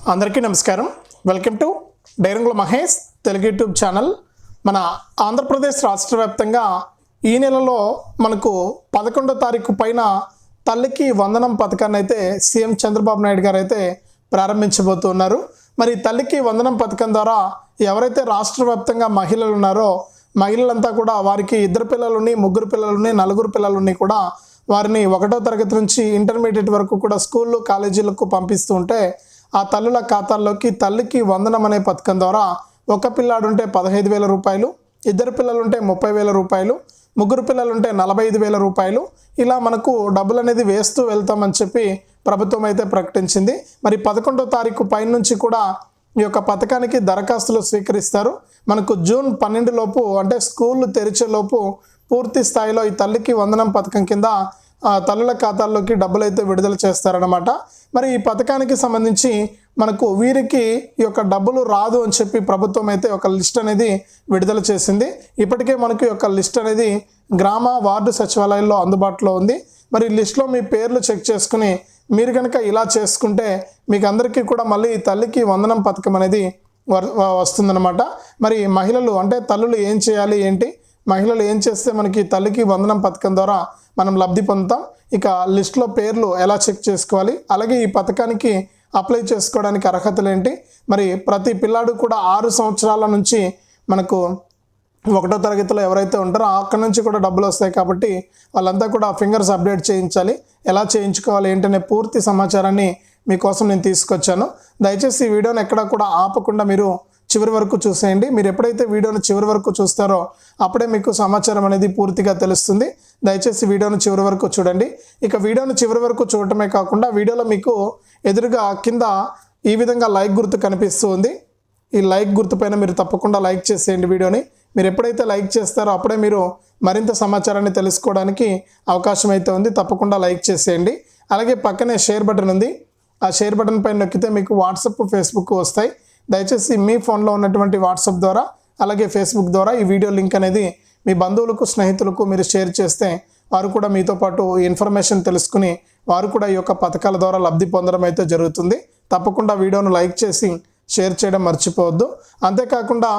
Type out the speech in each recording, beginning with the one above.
అందరికీ నమస్కారం. Welcome to డైరంగుల మహేష్ తెలుగు యూట్యూబ్ ఛానల్. మన ఆంధ్రప్రదేశ్ రాష్ట్ర వ్యాప్తంగా ఈ నెలలో మనకు పదకొండో తారీఖు పైన తల్లికి వందనం పథకాన్ని అయితే సీఎం చంద్రబాబు నాయుడు గారు అయితే ప్రారంభించబోతున్నారు. మరి తల్లికి వందనం పథకం ద్వారా ఎవరైతే రాష్ట్ర వ్యాప్తంగా మహిళలు ఉన్నారో మహిళలంతా కూడా వారికి ఇద్దరు పిల్లలుని ముగ్గురు పిల్లలుని నలుగురు పిల్లలుని కూడా వారిని ఒకటో తరగతి నుంచి ఇంటర్మీడియట్ వరకు కూడా స్కూళ్ళు కాలేజీలకు పంపిస్తూ ఉంటే ఆ తల్లుల ఖాతాల్లోకి తల్లికి వందనం అనే పథకం ద్వారా ఒక పిల్లాడుంటే పదహైదు వేల రూపాయలు ఇద్దరు పిల్లలుంటే ముప్పై వేల రూపాయలు ముగ్గురు పిల్లలుంటే నలభై ఐదు వేల రూపాయలు. ఇలా మనకు డబ్బులు అనేది వేస్తూ వెళ్తామని చెప్పి ప్రభుత్వం అయితే ప్రకటించింది. మరి పదకొండో తారీఖు పైన నుంచి కూడా ఈ యొక్క పథకానికి దరఖాస్తులు స్వీకరిస్తారు. మనకు జూన్ పన్నెండు లోపు అంటే స్కూళ్ళు తెరిచేలోపు పూర్తి స్థాయిలో ఈ తల్లికి వందనం పథకం కింద తల్లుల ఖాతాల్లోకి డబ్బులు అయితే విడుదల చేస్తారనమాట మరి ఈ పథకానికి సంబంధించి మనకు వీరికి ఈ యొక్క డబ్బులు రాదు అని చెప్పి ప్రభుత్వం అయితే ఒక లిస్ట్ అనేది విడుదల చేసింది. ఇప్పటికే మనకు ఈ యొక్క లిస్ట్ అనేది గ్రామ వార్డు సచివాలయాల్లో అందుబాటులో ఉంది. మరి లిస్ట్లో మీ పేర్లు చెక్ చేసుకుని మీరు కనుక ఇలా చేసుకుంటే మీకు అందరికీ కూడా మళ్ళీ తల్లికి వందనం పథకం అనేది వ- వస్తుందన్నమాట. మరి మహిళలు అంటే తల్లులు ఏం చేయాలి ఏంటి? మహిళలు ఏం చేస్తే మనకి తల్లికి వందనం పథకం ద్వారా మనం లబ్ధి పొందుతాం. ఇక లిస్ట్లో పేర్లు ఎలా చెక్ చేసుకోవాలి? అలాగే ఈ పథకానికి అప్లై చేసుకోవడానికి అర్హతలు ఏంటి మరి ప్రతి పిల్లాడు కూడా ఆరు సంవత్సరాల నుంచి మనకు ఒకటో తరగతిలో ఎవరైతే ఉంటారో అక్కడి నుంచి కూడా డబ్బులు వస్తాయి కాబట్టి వాళ్ళంతా కూడా ఫింగర్స్ అప్డేట్ చేయించాలి. ఎలా చేయించుకోవాలి ఏంటనే పూర్తి సమాచారాన్ని మీకోసం నేను తీసుకొచ్చాను. దయచేసి ఈ వీడియోని ఎక్కడా కూడా ఆపకుండా మీరు చివరి వరకు చూసేయండి. మీరు ఎప్పుడైతే వీడియోను చివరి వరకు చూస్తారో అప్పుడే మీకు సమాచారం అనేది పూర్తిగా తెలుస్తుంది. దయచేసి వీడియోను చివరి వరకు చూడండి. ఇక వీడియోను చివరి వరకు చూడటమే కాకుండా వీడియోలో మీకు ఎదురుగా కింద ఈ విధంగా లైక్ గుర్తు కనిపిస్తూ ఉంది. ఈ లైక్ గుర్తుపైన మీరు తప్పకుండా లైక్ చేసేయండి వీడియోని. మీరు ఎప్పుడైతే లైక్ చేస్తారో అప్పుడే మీరు మరింత సమాచారాన్ని తెలుసుకోవడానికి అవకాశం అయితే ఉంది. తప్పకుండా లైక్ చేసేయండి. అలాగే పక్కనే షేర్ బటన్ ఉంది. ఆ షేర్ బటన్ పైన నొక్కితే మీకు వాట్సప్ ఫేస్బుక్ వస్తాయి. దయచేసి మీ ఫోన్లో ఉన్నటువంటి వాట్సాప్ ద్వారా అలాగే ఫేస్బుక్ ద్వారా ఈ వీడియో లింక్ అనేది మీ బంధువులకు స్నేహితులకు మీరు షేర్ చేస్తే వారు కూడా మీతో పాటు ఇన్ఫర్మేషన్ తెలుసుకుని వారు కూడా ఈ యొక్క పథకాల ద్వారా లబ్ధి పొందడం అయితే జరుగుతుంది. తప్పకుండా వీడియోను లైక్ చేసి షేర్ చేయడం మర్చిపోవద్దు. అంతేకాకుండా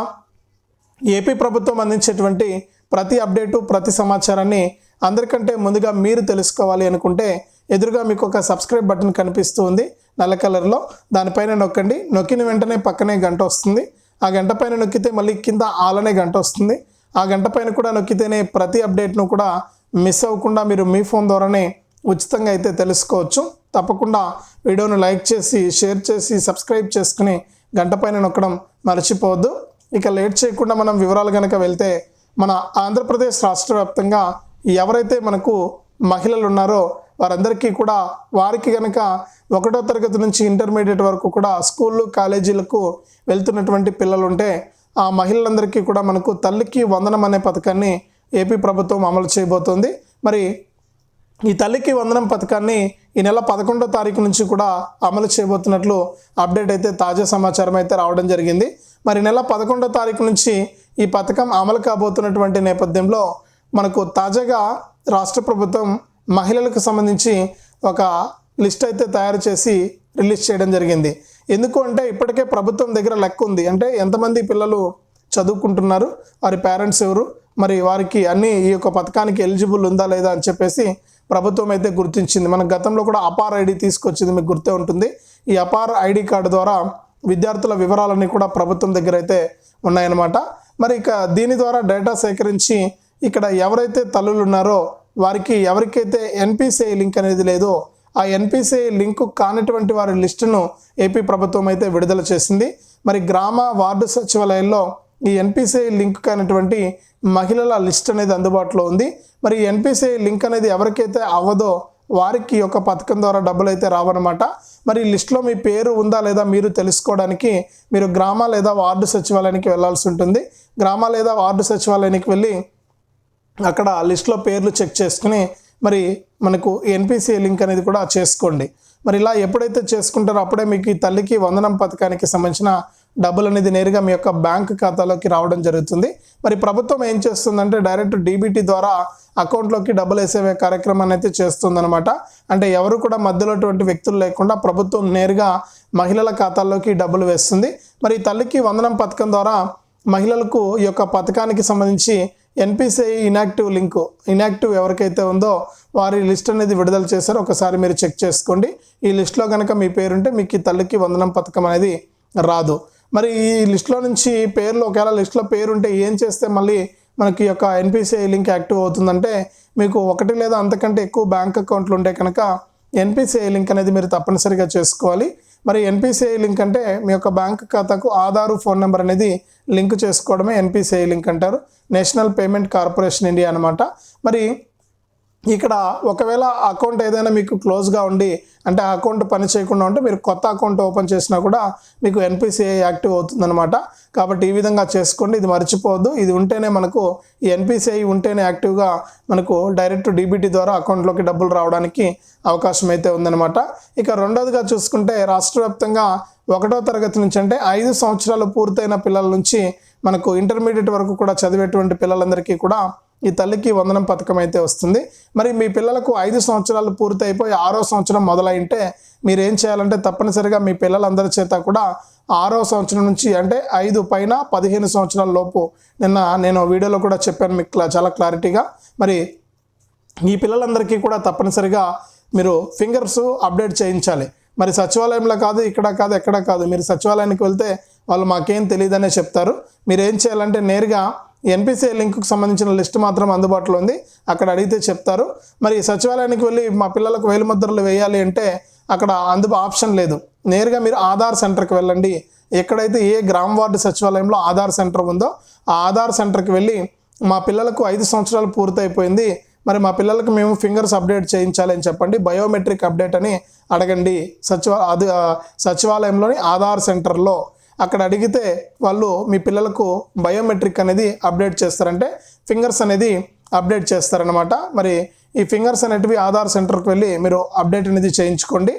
ఏపీ ప్రభుత్వం అందించేటువంటి ప్రతి అప్డేటు ప్రతి సమాచారాన్ని అందరికంటే ముందుగా మీరు తెలుసుకోవాలి అనుకుంటే ఎదురుగా మీకు ఒక సబ్స్క్రైబ్ బటన్ కనిపిస్తూ ఉంది నల్ల కలర్లో. దానిపైన నొక్కండి. నొక్కిన వెంటనే పక్కనే గంట వస్తుంది. ఆ గంట పైన నొక్కితే మళ్ళీ కింద ఆలనే గంట వస్తుంది. ఆ గంట పైన కూడా నొక్కితేనే ప్రతి అప్డేట్ను కూడా మిస్ అవ్వకుండా మీరు మీ ఫోన్ ద్వారానే ఉచితంగా అయితే తెలుసుకోవచ్చు. తప్పకుండా వీడియోను లైక్ చేసి షేర్ చేసి సబ్స్క్రైబ్ చేసుకుని గంట పైన నొక్కడం మర్చిపోవద్దు. ఇక లేట్ చేయకుండా మనం వివరాలు కనుక వెళ్తే మన ఆంధ్రప్రదేశ్ రాష్ట్ర వ్యాప్తంగా ఎవరైతే మనకు మహిళలు ఉన్నారో వారందరికీ కూడా వారికి కనుక ఒకటో తరగతి నుంచి ఇంటర్మీడియట్ వరకు కూడా స్కూళ్ళు కాలేజీలకు వెళ్తున్నటువంటి పిల్లలు ఉంటే ఆ మహిళలందరికీ కూడా మనకు తల్లికి వందనం అనే పథకాన్ని ఏపీ ప్రభుత్వం అమలు చేయబోతోంది. మరి ఈ తల్లికి వందనం పథకాన్ని ఈ నెల పదకొండో తారీఖు నుంచి కూడా అమలు చేయబోతున్నట్లు అప్డేట్ అయితే తాజా సమాచారం అయితే రావడం జరిగింది. మరి నెల పదకొండో తారీఖు నుంచి ఈ పథకం అమలు కాబోతున్నటువంటి నేపథ్యంలో మనకు తాజాగా రాష్ట్ర ప్రభుత్వం మహిళలకు సంబంధించి ఒక లిస్ట్ అయితే తయారు చేసి రిలీజ్ చేయడం జరిగింది. ఎందుకు అంటే ఇప్పటికే ప్రభుత్వం దగ్గర లెక్క ఉంది. అంటే ఎంతమంది పిల్లలు చదువుకుంటున్నారు? వారి పేరెంట్స్ ఎవరు? మరి వారికి అన్ని ఈ యొక్క పథకానికి ఎలిజిబుల్ ఉందా లేదా అని చెప్పేసి ప్రభుత్వం అయితే గుర్తించింది. మన గతంలో కూడా అపార్ ఐడి తీసుకొచ్చింది మీకు గుర్తే ఉంటుంది. ఈ అపార్ ఐడి కార్డు ద్వారా విద్యార్థుల వివరాలన్నీ కూడా ప్రభుత్వం దగ్గర అయితే ఉన్నాయన్నమాట. మరి ఇక దీని ద్వారా డేటా సేకరించి ఇక్కడ ఎవరైతే తల్లులు ఉన్నారో వారికి ఎవరికైతే ఎన్పిసిఐ లింక్ అనేది లేదో ఆ ఎన్పిసిఐ లింక్ కానటువంటి వారి లిస్టును ఏపీ ప్రభుత్వం అయితే విడుదల చేసింది. మరి గ్రామ వార్డు సచివాలయంలో ఈ ఎన్పిసిఐ లింక్ కానటువంటి మహిళల లిస్ట్ అనేది అందుబాటులో ఉంది. మరి ఎన్పిసిఐ లింక్ అనేది ఎవరికైతే అవ్వదో వారికి ఒక యొక్క పథకం ద్వారా డబ్బులు అయితే రావన్నమాట. మరి లిస్ట్లో మీ పేరు ఉందా లేదా మీరు తెలుసుకోవడానికి మీరు గ్రామ లేదా వార్డు సచివాలయానికి వెళ్ళాల్సి ఉంటుంది. గ్రామ లేదా వార్డు సచివాలయానికి వెళ్ళి అక్కడ లిస్ట్లో పేర్లు చెక్ చేసుకుని మరి మనకు ఎన్పిసిఐ లింక్ అనేది కూడా చేసుకోండి. మరి ఇలా ఎప్పుడైతే చేసుకుంటారో అప్పుడే మీకు ఈ తల్లికి వందనం పథకానికి సంబంధించిన డబ్బులు అనేది నేరుగా మీ యొక్క బ్యాంక్ ఖాతాలోకి రావడం జరుగుతుంది. మరి ప్రభుత్వం ఏం చేస్తుందంటే డైరెక్ట్ డీబీటీ ద్వారా అకౌంట్లోకి డబ్బులు వేసే కార్యక్రమాన్ని అయితే చేస్తుందనమాట అంటే ఎవరు కూడా మధ్యలో అటువంటి వ్యక్తులు లేకుండా ప్రభుత్వం నేరుగా మహిళల ఖాతాల్లోకి డబ్బులు వేస్తుంది. మరి ఈ తల్లికి వందనం పథకం ద్వారా మహిళలకు ఈ యొక్క పథకానికి సంబంధించి ఎన్పిసిఐ ఇనాక్టివ్ లింక్ ఇనాక్టివ్ ఎవరికైతే ఉందో వారి లిస్ట్ అనేది విడుదల చేశారో ఒకసారి మీరు చెక్ చేసుకోండి. ఈ లిస్ట్లో కనుక మీ పేరుంటే మీకు ఈ తల్లికి వందనం పథకం అనేది రాదు. మరి ఈ లిస్ట్లో నుంచి పేర్లు ఒకవేళ లిస్ట్లో పేరుంటే ఏం చేస్తే మళ్ళీ మనకి యొక్క ఎన్పిసిఐ లింక్ యాక్టివ్ అవుతుందంటే మీకు ఒకటి లేదా అంతకంటే ఎక్కువ బ్యాంక్ అకౌంట్లు ఉంటే కనుక ఎన్పిసిఐ లింక్ అనేది మీరు తప్పనిసరిగా చేసుకోవాలి. మరి ఎన్పిసిఐ లింక్ అంటే మీ యొక్క బ్యాంక్ ఖాతాకు ఆధారు ఫోన్ నెంబర్ అనేది లింక్ చేసుకోవడమే ఎన్పిసిఐ లింక్ అంటారు. నేషనల్ పేమెంట్ కార్పొరేషన్ ఇండియా అనమాట మరి ఇక్కడ ఒకవేళ అకౌంట్ ఏదైనా మీకు క్లోజ్గా ఉండి అంటే ఆ అకౌంట్ పని చేయకుండా ఉంటే మీరు కొత్త అకౌంట్ ఓపెన్ చేసినా కూడా మీకు ఎన్పిసిఐ యాక్టివ్ అవుతుందన్నమాట. కాబట్టి ఈ విధంగా చేసుకోండి. ఇది మర్చిపోవద్దు. ఇది ఉంటేనే మనకు ఈ ఎన్పిసిఐ ఉంటేనే యాక్టివ్గా మనకు డైరెక్ట్ డీబీటీ ద్వారా అకౌంట్లోకి డబ్బులు రావడానికి అవకాశం అయితే ఉందన్నమాట. ఇక రెండోదిగా చూసుకుంటే రాష్ట్ర వ్యాప్తంగా ఒకటో తరగతి నుంచి అంటే ఐదు సంవత్సరాలు పూర్తయిన పిల్లల నుంచి మనకు ఇంటర్మీడియట్ వరకు కూడా చదివేటువంటి పిల్లలందరికీ కూడా ఈ తల్లికి వందనం పథకం అయితే వస్తుంది. మరి మీ పిల్లలకు ఐదు సంవత్సరాలు పూర్తి అయిపోయి ఆరో సంవత్సరం మొదలైంటే మీరు ఏం చేయాలంటే తప్పనిసరిగా మీ పిల్లలందరి చేత కూడా ఆరో సంవత్సరం నుంచి అంటే ఐదు పైన పదిహేను సంవత్సరాల లోపు నిన్న నేను వీడియోలో కూడా చెప్పాను మీకు చాలా క్లారిటీగా. మరి ఈ పిల్లలందరికీ కూడా తప్పనిసరిగా మీరు ఫింగర్స్ అప్డేట్ చేయించాలి. మరి సచివాలయంలో కాదు ఇక్కడ కాదు ఎక్కడ కాదు మీరు సచివాలయానికి వెళ్తే వాళ్ళు మాకేం తెలియదనే చెప్తారు. మీరు ఏం చేయాలంటే నేరుగా ఎన్పిసిఐ లింక్కు సంబంధించిన లిస్ట్ మాత్రం అందుబాటులో ఉంది. అక్కడ అడిగితే చెప్తారు. మరి సచివాలయానికి వెళ్ళి మా పిల్లలకు వేలిముద్రలు వేయాలి అంటే అక్కడ అందుబా ఆప్షన్ లేదు. నేరుగా మీరు ఆధార్ సెంటర్కి వెళ్ళండి. ఎక్కడైతే ఏ గ్రామ వార్డు సచివాలయంలో ఆధార్ సెంటర్ ఉందో ఆ ఆధార్ సెంటర్కి వెళ్ళి మా పిల్లలకు ఐదు సంవత్సరాలు పూర్తయిపోయింది. మరి మా పిల్లలకు మేము ఫింగర్స్ అప్డేట్ చేయించాలి అని చెప్పండి. బయోమెట్రిక్ అప్డేట్ అని అడగండి. సచివ అది సచివాలయంలోని ఆధార్ సెంటర్లో అక్కడ అడిగితే వాళ్ళు మీ పిల్లలకు బయోమెట్రిక్ అనేది అప్డేట్ చేస్తారంటే ఫింగర్స్ అనేది అప్డేట్ చేస్తారనమాట మరి ఈ ఫింగర్స్ అనేటివి ఆధార్ సెంటర్కి వెళ్ళి మీరు అప్డేట్ అనేది చేయించుకోండి.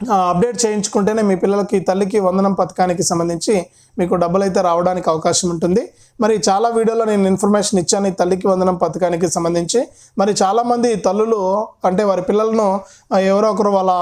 అప్డేట్ చేయించుకుంటేనే మీ పిల్లలకి తల్లికి వందనం పథకానికి సంబంధించి మీకు డబ్బులు అయితే రావడానికి అవకాశం ఉంటుంది. మరి చాలా వీడియోలో నేను ఇన్ఫర్మేషన్ ఇచ్చాను ఈ తల్లికి వందనం పథకానికి సంబంధించి. మరి చాలామంది తల్లులు అంటే వారి పిల్లలను ఎవరో ఒకరు వాళ్ళ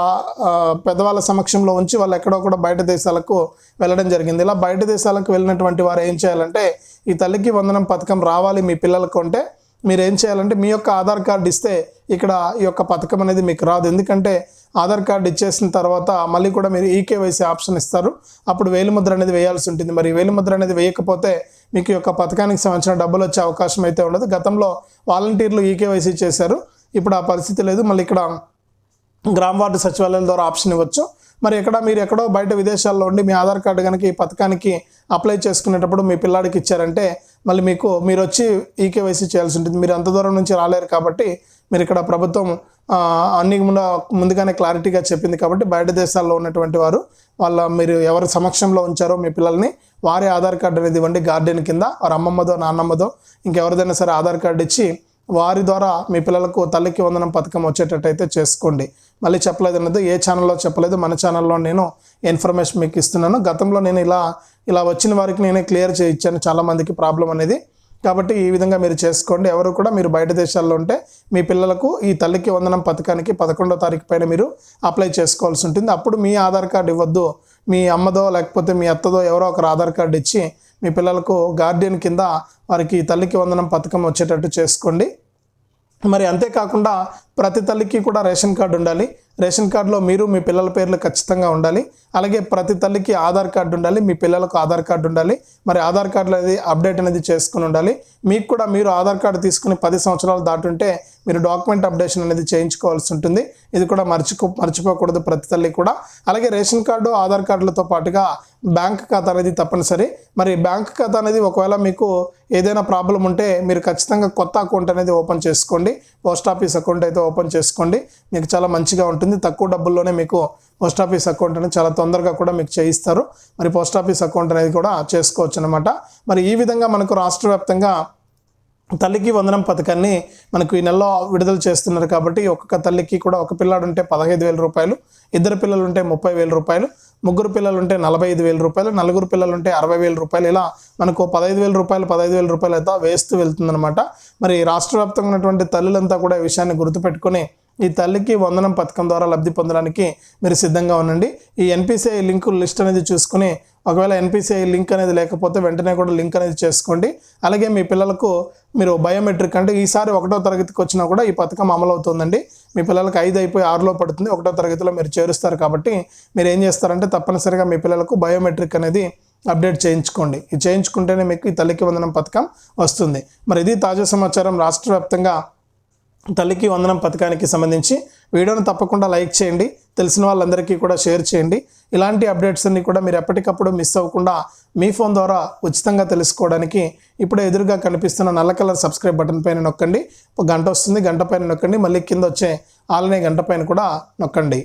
పెద్దవాళ్ళ సమక్షంలో ఉంచి వాళ్ళు ఎక్కడో కూడా బయట దేశాలకు వెళ్ళడం జరిగింది. ఇలా బయట దేశాలకు వెళ్ళినటువంటి వారు ఏం చేయాలంటే ఈ తల్లికి వందనం పథకం రావాలి మీ పిల్లలకు అంటే మీరు ఏం చేయాలంటే మీ యొక్క ఆధార్ కార్డు ఇస్తే ఇక్కడ ఈ యొక్క పథకం అనేది మీకు రాదు. ఎందుకంటే ఆధార్ కార్డు ఇచ్చేసిన తర్వాత మళ్ళీ కూడా మీరు ఈకేవైసీ ఆప్షన్ ఇస్తారు. అప్పుడు వేలిముద్ర అనేది వేయాల్సి ఉంటుంది. మరి వేలిముద్ర అనేది వేయకపోతే మీకు యొక్క పథకానికి సంబంధించిన డబ్బులు వచ్చే అవకాశం అయితే ఉండదు. గతంలో వాలంటీర్లు ఈకేవైసీ చేశారు. ఇప్పుడు ఆ పరిస్థితి లేదు. మళ్ళీ ఇక్కడ గ్రామ వార్డు సచివాలయాల ద్వారా ఆప్షన్ ఇవ్వచ్చు. మరి ఎక్కడ మీరు ఎక్కడో బయట విదేశాల్లో ఉండి మీ ఆధార్ కార్డు కనుక ఈ పథకానికి అప్లై చేసుకునేటప్పుడు మీ పిల్లాడికి ఇచ్చారంటే మళ్ళీ మీకు మీరు వచ్చి ఈకేవైసీ చేయాల్సి ఉంటుంది. మీరు అంత దూరం నుంచి రాలేరు కాబట్టి మీరు ఇక్కడ ప్రభుత్వం అన్ని ముందు ముందుగానే క్లారిటీగా చెప్పింది కాబట్టి బయట దేశాల్లో ఉన్నటువంటి వారు వాళ్ళ మీరు ఎవరి సమక్షంలో ఉంచారో మీ పిల్లల్ని వారి ఆధార్ కార్డు అనేది ఇవ్వండి గార్డెన్ కింద వారి అమ్మమ్మదో నాన్నమ్మదో ఇంకెవరిదైనా సరే ఆధార్ కార్డు ఇచ్చి వారి ద్వారా మీ పిల్లలకు తల్లికి వందనం పథకం వచ్చేటట్టయితే చేసుకోండి. మళ్ళీ చెప్పలేదు అన్నది ఏ ఛానల్లో చెప్పలేదు మన ఛానల్లో నేను ఇన్ఫర్మేషన్ మీకు ఇస్తున్నాను. గతంలో నేను ఇలా ఇలా వచ్చిన వారికి నేనే క్లియర్ చేయించాను. చాలామందికి ప్రాబ్లం అనేది కాబట్టి ఈ విధంగా మీరు చేసుకోండి. ఎవరు కూడా మీరు బయట దేశాల్లో ఉంటే మీ పిల్లలకు ఈ తల్లికి వందనం పథకానికి పదకొండో తారీఖు పైన మీరు అప్లై చేసుకోవాల్సి ఉంటుంది. అప్పుడు మీ ఆధార్ కార్డు ఇవ్వద్దు. మీ అమ్మదో లేకపోతే మీ అత్తదో ఎవరో ఒకరు ఆధార్ కార్డు ఇచ్చి మీ పిల్లలకు గార్డియన్ కింద వారికి తల్లికి వందనం పథకం వచ్చేటట్టు చేసుకోండి. మరి అంతేకాకుండా ప్రతి తల్లికి కూడా రేషన్ కార్డు ఉండాలి. రేషన్ కార్డులో మీరు మీ పిల్లల పేర్లు ఖచ్చితంగా ఉండాలి. అలాగే ప్రతి తల్లికి ఆధార్ కార్డు ఉండాలి మీ పిల్లలకు ఆధార్ కార్డు ఉండాలి మరి ఆధార్ కార్డులో అనేది అప్డేట్ అనేది చేసుకుని ఉండాలి. మీకు కూడా మీరు ఆధార్ కార్డు తీసుకుని పది సంవత్సరాలు దాటుంటే మీరు డాక్యుమెంట్ అప్డేషన్ అనేది చేయించుకోవాల్సి ఉంటుంది. ఇది కూడా మర్చిపో మర్చిపోకూడదు ప్రతి తల్లి కూడా. అలాగే రేషన్ కార్డు ఆధార్ కార్డులతో పాటుగా బ్యాంక్ ఖాతా అనేది తప్పనిసరి. మరి బ్యాంక్ ఖాతా అనేది ఒకవేళ మీకు ఏదైనా ప్రాబ్లం ఉంటే మీరు ఖచ్చితంగా కొత్త అకౌంట్ అనేది ఓపెన్ చేసుకోండి. పోస్ట్ ఆఫీస్ అకౌంట్ అయితే ఓపెన్ చేసుకోండి. మీకు చాలా మంచిగా ఉంటుంది. తక్కువ డబ్బుల్లోనే మీకు పోస్ట్ ఆఫీస్ అకౌంట్ అనేది చాలా తొందరగా కూడా మీకు చేయిస్తారు. మరి పోస్ట్ ఆఫీస్ అకౌంట్ అనేది కూడా చేసుకోవచ్చు అనమాట మరి ఈ విధంగా మనకు రాష్ట్ర వ్యాప్తంగా తల్లికి వందనం పథకాన్ని మనకు ఈ నెలలో విడుదల చేస్తున్నారు కాబట్టి ఒక్కొక్క తల్లికి కూడా ఒక పిల్లాడు ఉంటే పదహైదు వేల రూపాయలు ఇద్దరు పిల్లలు ఉంటే ముప్పై వేల రూపాయలు ముగ్గురు పిల్లలు ఉంటే నలభై ఐదు వేల రూపాయలు నలుగురు పిల్లలు ఉంటే అరవై వేల రూపాయలు ఇలా మనకు పదహైదు వేల రూపాయలు పదహైదు వేల రూపాయలు అయితే వేస్తూ వెళ్తుందనమాట మరి రాష్ట్ర వ్యాప్తంగా ఉన్నటువంటి తల్లులంతా కూడా ఈ విషయాన్ని గుర్తుపెట్టుకొని ఈ తల్లికి వందనం పథకం ద్వారా లబ్ధి పొందడానికి మీరు సిద్ధంగా ఉండండి. ఈ ఎన్పిసిఐ లింక్ లిస్ట్ అనేది చూసుకుని ఒకవేళ ఎన్పిసిఐ లింక్ అనేది లేకపోతే వెంటనే కూడా లింక్ అనేది చేసుకోండి. అలాగే మీ పిల్లలకు మీరు బయోమెట్రిక్ అంటే ఈసారి ఒకటో తరగతికి వచ్చినా కూడా ఈ పథకం అమలు మీ పిల్లలకు ఐదు అయిపోయి ఆరులో పడుతుంది. ఒకటో తరగతిలో మీరు చేరుస్తారు కాబట్టి మీరు ఏం చేస్తారంటే తప్పనిసరిగా మీ పిల్లలకు బయోమెట్రిక్ అనేది అప్డేట్ చేయించుకోండి. ఇది చేయించుకుంటేనే మీకు ఈ తల్లికి వందనం పథకం వస్తుంది. మరి ఇది తాజా సమాచారం. రాష్ట్ర వ్యాప్తంగా తల్లికి వందనం పథకానికి సంబంధించి వీడియోను తప్పకుండా లైక్ చేయండి. తెలిసిన వాళ్ళందరికీ కూడా షేర్ చేయండి. ఇలాంటి అప్డేట్స్ అన్ని కూడా మీరు ఎప్పటికప్పుడు మిస్ అవ్వకుండా మీ ఫోన్ ద్వారా ఉచితంగా తెలుసుకోవడానికి ఇప్పుడే ఎదురుగా కనిపిస్తున్న నల్ల కలర్ సబ్స్క్రైబ్ బటన్ పైన నొక్కండి. ఒక గంట వస్తుంది గంట పైన నొక్కండి. మళ్ళీ కింద వచ్చే ఆలనే గంట పైన కూడా నొక్కండి.